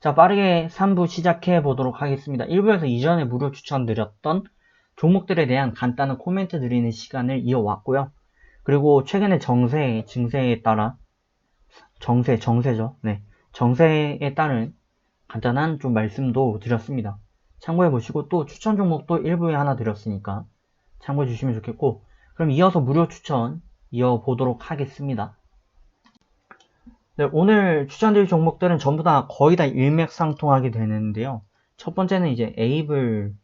자, 빠르게 3부 시작해 보도록 하겠습니다. 1부에서 이전에 무료 추천드렸던 종목들에 대한 간단한 코멘트 드리는 시간을 이어왔고요. 그리고 최근에 정세, 증세에 따라 정세, 정세죠. 네. 정세에 따른 간단한 좀 말씀도 드렸습니다. 참고해 보시고 또 추천 종목도 1부에 하나 드렸으니까 참고해 주시면 좋겠고 그럼 이어서 무료 추천 이어보도록 하겠습니다. 네, 오늘 추천드릴 종목들은 전부 다 거의 다 일맥상통하게 되는데요. 첫 번째는 이제 에이블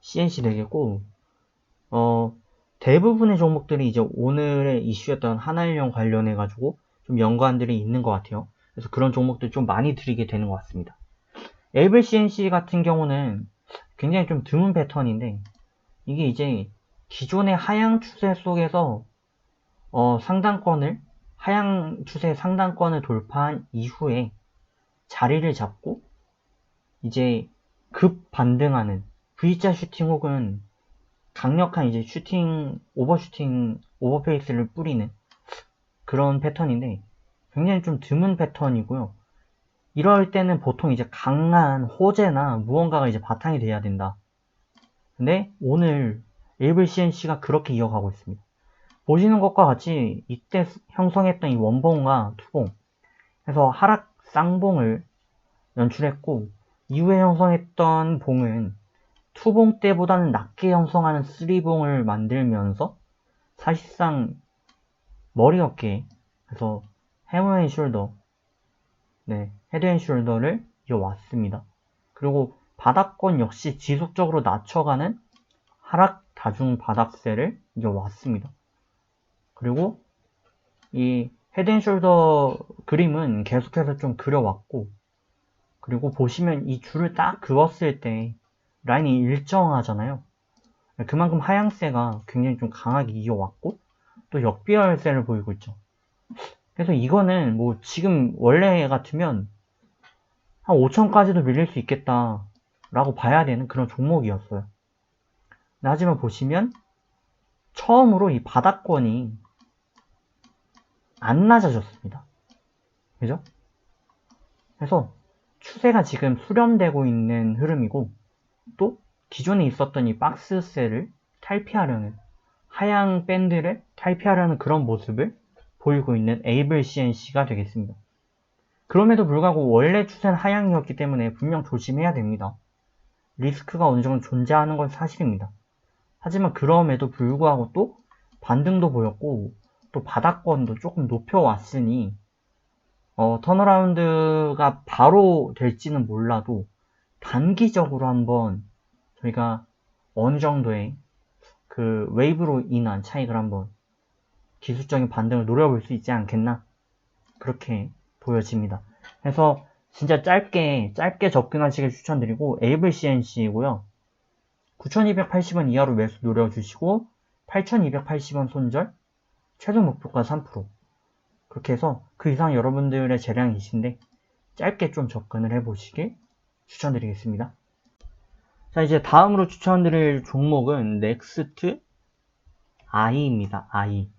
CNC 되겠고, 어, 대부분의 종목들이 이제 오늘의 이슈였던 하나일령 관련해가지고 좀 연관들이 있는 것 같아요. 그래서 그런 종목들 좀 많이 드리게 되는 것 같습니다. 에이블 CNC 같은 경우는 굉장히 좀 드문 패턴인데, 이게 이제 기존의 하향 추세 속에서 어, 상단권을 하향 추세 상단권을 돌파한 이후에 자리를 잡고 이제 급 반등하는 V자 슈팅 혹은 강력한 이제 슈팅 오버슈팅 오버페이스를 뿌리는 그런 패턴인데 굉장히 좀 드문 패턴이고요. 이럴 때는 보통 이제 강한 호재나 무언가가 이제 바탕이 돼야 된다. 근데 오늘 에이블 CNC가 그렇게 이어가고 있습니다. 보시는 것과 같이 이때 형성했던 이 원봉과 투봉 해서 하락 쌍봉을 연출했고 이후에 형성했던 봉은 투봉 때보다는 낮게 형성하는 쓰리봉을 만들면서 사실상 머리 어깨 그래서 헤드 앤 숄더 네 헤드 앤 숄더를 이어왔습니다. 그리고 바닥권 역시 지속적으로 낮춰가는 하락 다중 바닥세를 이어왔습니다. 그리고 이 헤드앤숄더 그림은 계속해서 좀 그려왔고 그리고 보시면 이 줄을 딱 그었을 때 라인이 일정하잖아요. 그만큼 하향세가 굉장히 좀 강하게 이어왔고 또 역비열세를 보이고 있죠. 그래서 이거는 뭐 지금 원래 같으면 한 5천까지도 밀릴 수 있겠다 라고 봐야 되는 그런 종목이었어요. 하지만 보시면 처음으로 이 바닥권이 안 낮아졌습니다. 그죠? 그래서 추세가 지금 수렴되고 있는 흐름이고 또 기존에 있었던 이 박스셀을 탈피하려는 하향 밴드를 탈피하려는 그런 모습을 보이고 있는 에이블 CNC가 되겠습니다. 그럼에도 불구하고 원래 추세는 하향이었기 때문에 분명 조심해야 됩니다. 리스크가 어느 정도 존재하는 건 사실입니다. 하지만 그럼에도 불구하고 또 반등도 보였고 또 바닥권도 조금 높여왔으니 어, 턴어라운드가 바로 될지는 몰라도 단기적으로 한번 저희가 어느 정도의 그 웨이브로 인한 차익을 한번 기술적인 반등을 노려볼 수 있지 않겠나 그렇게 보여집니다. 그래서 진짜 짧게 짧게 접근하시길 추천드리고 에이블 CNC이고요. 9280원 이하로 매수 노려주시고 8280원 손절 최종 목표가 3% 그렇게 해서 그 이상 여러분들의 재량이신데 짧게 좀 접근을 해보시길 추천드리겠습니다. 자 이제 다음으로 추천드릴 종목은 넥스트 I입니다. I.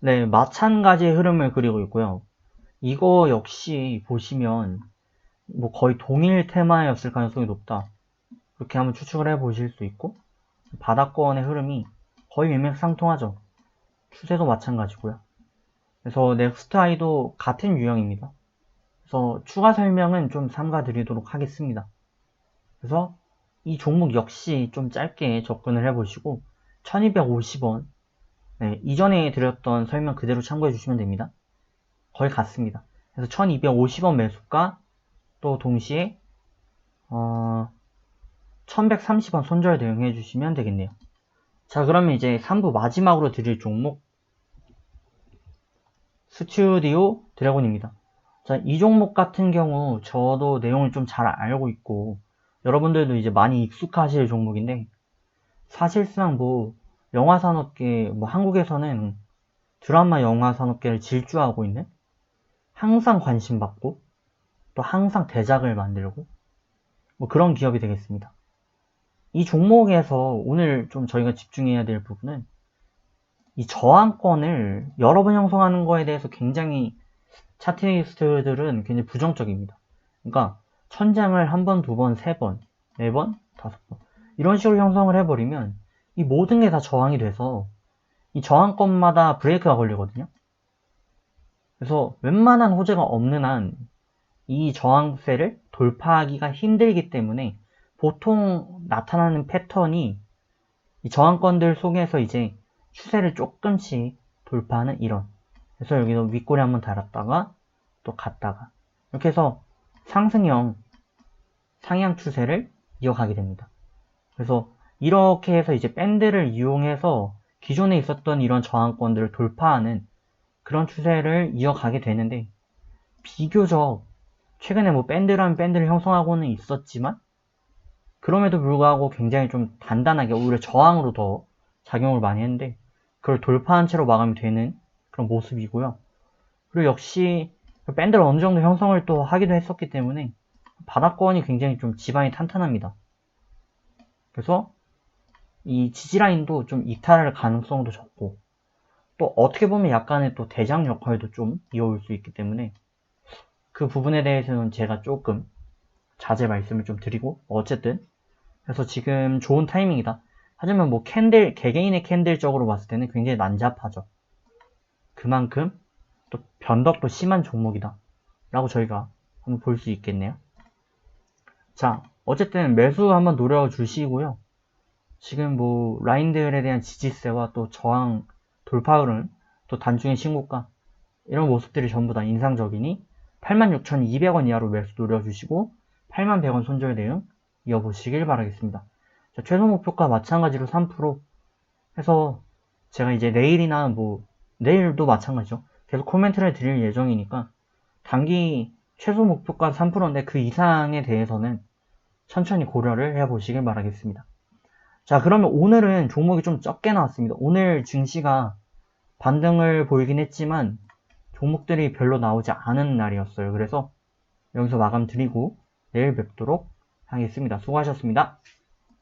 네 마찬가지의 흐름을 그리고 있고요. 이거 역시 보시면 뭐 거의 동일 테마였을 가능성이 높다. 그렇게 한번 추측을 해 보실 수 있고 바닥권의 흐름이 거의 일맥상통하죠. 추세도 마찬가지고요. 그래서 넥스트 아이도 같은 유형입니다. 그래서 추가 설명은 좀 삼가 드리도록 하겠습니다. 그래서 이 종목 역시 좀 짧게 접근을 해보시고 1250원 네, 이전에 드렸던 설명 그대로 참고해 주시면 됩니다. 거의 같습니다. 그래서 1250원 매수가 또 동시에 어, 1130원 손절 대응해 주시면 되겠네요. 자, 그러면 이제 3부 마지막으로 드릴 종목 스튜디오 드래곤입니다. 자, 이 종목 같은 경우 저도 내용을 좀 잘 알고 있고 여러분들도 이제 많이 익숙하실 종목인데 사실상 뭐 영화 산업계 뭐 한국에서는 드라마 영화 산업계를 질주하고 있는 항상 관심 받고 또 항상 대작을 만들고 뭐 그런 기업이 되겠습니다. 이 종목에서 오늘 좀 저희가 집중해야 될 부분은 이 저항권을 여러 번 형성하는 거에 대해서 굉장히 차트리스트들은 굉장히 부정적입니다. 그러니까 천장을 한 번, 두 번, 세 번, 네 번, 다섯 번 이런 식으로 형성을 해버리면 이 모든 게 다 저항이 돼서 이 저항권마다 브레이크가 걸리거든요. 그래서 웬만한 호재가 없는 한 이 저항세를 돌파하기가 힘들기 때문에 보통 나타나는 패턴이 이 저항권들 속에서 이제 추세를 조금씩 돌파하는 이런 그래서 여기서 윗꼬리 한번 달았다가 또 갔다가 이렇게 해서 상승형 상향 추세를 이어가게 됩니다. 그래서 이렇게 해서 이제 밴드를 이용해서 기존에 있었던 이런 저항권들을 돌파하는 그런 추세를 이어가게 되는데 비교적 최근에 뭐 밴드라는 밴드를 형성하고는 있었지만 그럼에도 불구하고 굉장히 좀 단단하게 오히려 저항으로 더 작용을 많이 했는데 그걸 돌파한 채로 마감이 되는 그런 모습이고요. 그리고 역시 밴드를 어느 정도 형성을 또 하기도 했었기 때문에 바닥권이 굉장히 좀 지반이 탄탄합니다. 그래서 이 지지라인도 좀 이탈할 가능성도 적고 또 어떻게 보면 약간의 또 대장 역할도 좀 이어올 수 있기 때문에 그 부분에 대해서는 제가 조금 자제 말씀을 좀 드리고 어쨌든 그래서 지금 좋은 타이밍이다. 하지만 뭐 캔들 개개인의 캔들적으로 봤을 때는 굉장히 난잡하죠. 그만큼 또 변덕도 심한 종목이다. 라고 저희가 한번 볼 수 있겠네요. 자, 어쨌든 매수 한번 노려 주시고요. 지금 뭐 라인들에 대한 지지세와 또 저항 돌파 흐름, 또 단중의 신고가 이런 모습들이 전부 다 인상적이니 86,200원 이하로 매수 노려 주시고 8100원 손절 대응 이어보시길 바라겠습니다. 자, 최소 목표가 마찬가지로 3% 해서 제가 이제 내일이나 뭐 내일도 마찬가지죠. 계속 코멘트를 드릴 예정이니까 단기 최소 목표가 3%인데 그 이상에 대해서는 천천히 고려를 해보시길 바라겠습니다. 자 그러면 오늘은 종목이 좀 적게 나왔습니다. 오늘 증시가 반등을 보이긴 했지만 종목들이 별로 나오지 않은 날이었어요. 그래서 여기서 마감 드리고 내일 뵙도록 하겠습니다. 수고하셨습니다.